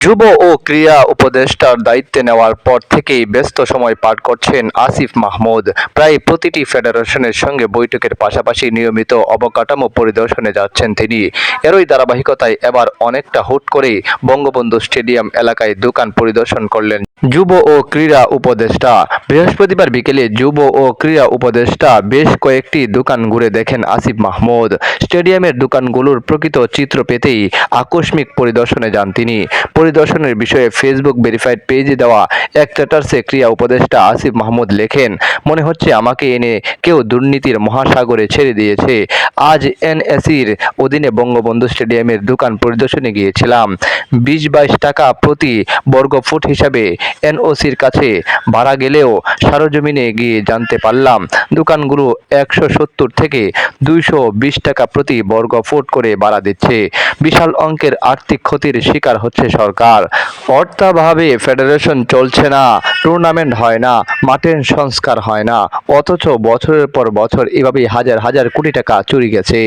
যুব ও ক্রীড়া উপদেষ্টার দায়িত্বে নেওয়ার পর থেকেই ব্যস্ত সময় পার করছেন আসিফ মাহমুদ। প্রায় প্রতিটি ফেডারেশনের সঙ্গে বৈঠকের পাশাপাশি নিয়মিত অবকাঠামো পরিদর্শনে যাচ্ছেন তিনি। এরই ধারাবাহিকতায় এবার অনেকটা হুট করেই বঙ্গবন্ধু স্টেডিয়াম এলাকায় দোকান পরিদর্শন করলেন যুব ও ক্রীড়া উপদেষ্টা। বৃহস্পতিবার বিকেলে যুব ও ক্রীড়া উপদেষ্টা বেশ কয়েকটি দোকান ঘুরে দেখেন আসিফ মাহমুদ। স্টেডিয়ামের দোকানগুলোর প্রকৃত চিত্র পেতেই আকস্মিক পরিদর্শনে যান তিনি। পরিদর্শনের বিষয়ে ফেসবুক ভেরিফাইড পেজে দেওয়া এক স্ট্যাটাসে ক্রীড়া উপদেষ্টা আসিফ মাহমুদ লেখেন, মনে হচ্ছে আমাকে এনে কেউ দুর্নীতির মহাসাগরে ছেড়ে দিয়েছে। আজ এনএসির অধীনে বঙ্গবন্ধু স্টেডিয়ামের দোকান পরিদর্শনে গিয়েছিলাম। বিশ বাইশ টাকা প্রতি বর্গ ফুট হিসাবে এনওসির কাছে ভাড়া গেলেও সারজমিনে গিয়ে জানতে পারলাম, দোকানগুলো একশো সত্তর থেকে দুইশো বিশ টাকা প্রতি বর্গ ফুট করে ভাড়া দিচ্ছে। বিশাল অঙ্কের আর্থিক ক্ষতির শিকার হচ্ছে সরকার। অর্থাভাবে ফেডারেশন চলছে না, টুর্নামেন্ট হয় না, মাঠের সংস্কার হয় না, অথচ বছরের পর বছর এভাবেই হাজার হাজার কোটি টাকা চুরি গেছে।